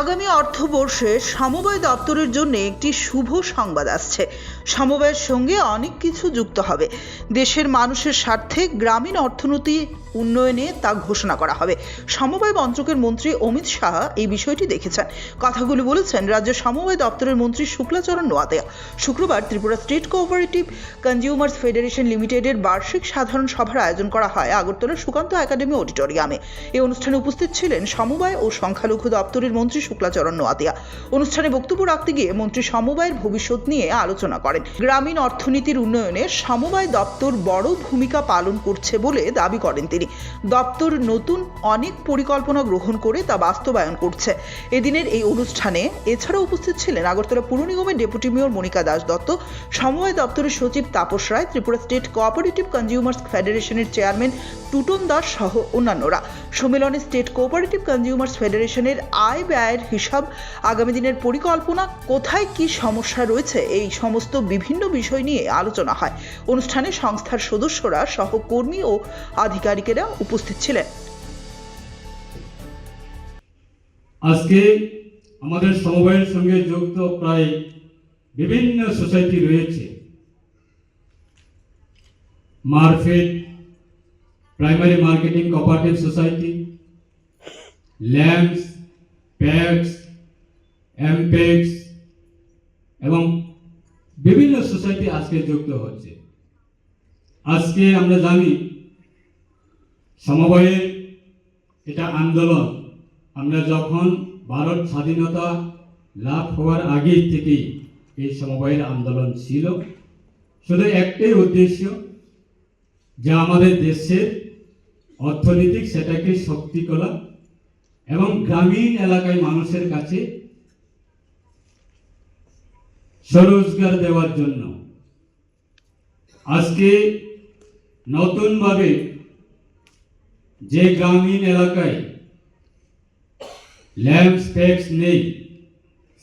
আগামী অর্থবর্ষে সমবায় দপ্তরের জন্য একটি শুভ সংবাদ আসছে। সমবায়ের সঙ্গে অনেক কিছু যুক্ত হবে। দেশের মানুষের স্বার্থে গ্রামীণ অর্থনীতি উন্নয়নে তা ঘোষণা করা হবে। সমবায় মন্ত্রকের মন্ত্রী অমিত শাহ এই বিষয়টি দেখেছেন। কথাগুলি বলেছেন, রাজ্য সমবায় দপ্তরের মন্ত্রী শুক্লাচরণ নোয়াতেয়া শুক্রবার Tripura state cooperative consumers federation লিমিটেডের বার্ষিক সাধারণ সভার আয়োজন করা হয় আগরতলার সুকান্ত একাডেমি অডিটোরিয়ামে। এই অনুষ্ঠানে উপস্থিত ছিলেন সমবায় ও সংখ্যালঘু দপ্তরের মন্ত্রী শুক্লাচরণ নোয়াতিয়া। অনুষ্ঠানে বক্তব্য রাখতে গিয়ে মন্ত্রী সমবায়ের ভবিষ্যৎ নিয়ে আলোচনা করেন। গ্রামীণ অর্থনীতির উন্নয়নে সমবায় দপ্তর বড় ভূমিকা পালন করছে বলে দাবি করেন তিনি। দপ্তর নতুন অনেক পরিকল্পনা গ্রহণ করে তা বাস্তবায়ন করছে। এদিনের এই অনুষ্ঠানে এছাড়া উপস্থিত ছিলেন আগরতলা পুর নিগমের ডেপুটি মেয়র মনিকা দাস দত্ত, সমবায় দপ্তরের সচিব Tapas Roy, Tripura state cooperative consumers ফেডারেশনের চেয়ারম্যান টুটন দাস সহ অন্যান্যরা। সম্মেলনে স্টেট কোঅপারেটিভ কনজিউমার্স ফেডারেশনের আয় ব্যয়ের হিসাব, আগামী দিনের পরিকল্পনা, কোথায় কি সমস্যা রয়েছে, এই সমস্ত বিভিন্ন বিষয় নিয়ে আলোচনা হয়। অনুষ্ঠানে সংস্থার সদস্যরা সহকর্মী ও আধিকারিকেরা উপস্থিত ছিলেন। আজকে আমাদের সমবায়ের সঙ্গে যুক্ত প্রায় বিভিন্ন সোসাইটি রয়েছে। Markfed primary marketing cooperative society, LAMPS PACS এমপেক্স এবং বিভিন্ন সোসাইটি আজকে যুক্ত হচ্ছে। আজকে আমরা জানি সমবায়ের এটা আন্দোলন। আমরা যখন ভারত স্বাধীনতা লাভ হওয়ার আগে থেকেই এই সমবায়ের আন্দোলন ছিল, শুধু একটাই উদ্দেশ্য, যে আমাদের দেশের অর্থনৈতিক সেটাকে শক্তি করা এবং গ্রামীণ এলাকায় মানুষের কাছে স্বরোজগার দেওয়ার জন্য। আজকে নতুনভাবে যে গ্রামীণ এলাকায় ল্যাম্প স্পেক্স নেই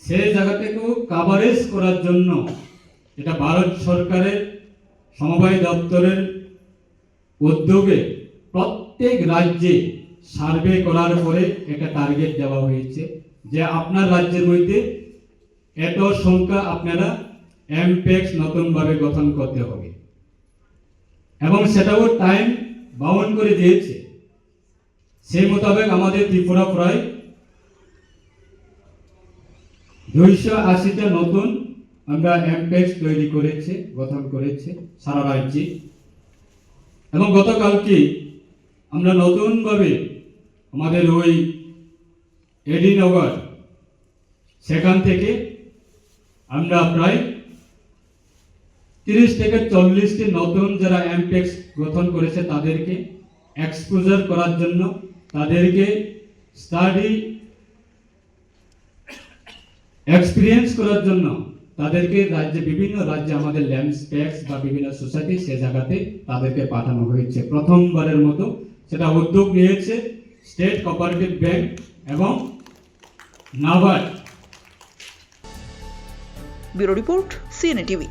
সেই জায়গাটাকেও কাভারেজ করার জন্য এটা ভারত সরকারের সমবায় দপ্তরের উদ্যোগে প্রত্যেক রাজ্যে সার্ভে করার পরে একটা টার্গেট দেওয়া হয়েছে যে আপনার রাজ্যের মধ্যে এত সংখ্যা আপনারা এমপেক্স নতুনভাবে গঠন করতে হবে। এবং সেটাও টাইম বাউন্ড করে দিয়েছে। সেই মোতাবেক আমাদের ত্রিপুরা প্রায় দুইশো আশিটা নতুন আমরা এমপেক্স তৈরি করেছে, গঠন করেছে সারা রাজ্যে। এবং গতকালকে আমরা নতুনভাবে আমাদের ওই এডিনগর, সেখান থেকে আমরা প্রায় তিরিশ থেকে চল্লিশটি নতুন যারা এমপেক্স গঠন করেছে তাদেরকে এক্সপোজার করার জন্য তাদেরকে স্টাডি এক্সপিরিয়েন্স করার জন্য তাদেরকে রাজ্যে, বিভিন্ন রাজ্যে আমাদের ল্যান্ড স্পেক্স বা বিভিন্ন সোসাইটি সে জায়গাতে তাদেরকে পাঠানো হয়েছে। প্রথমবারের মতো সেটা উদ্যোগ নিয়েছে স্টেট কোঅপারেটিভ ব্যাংক এবং NABARD bureau report CNA TV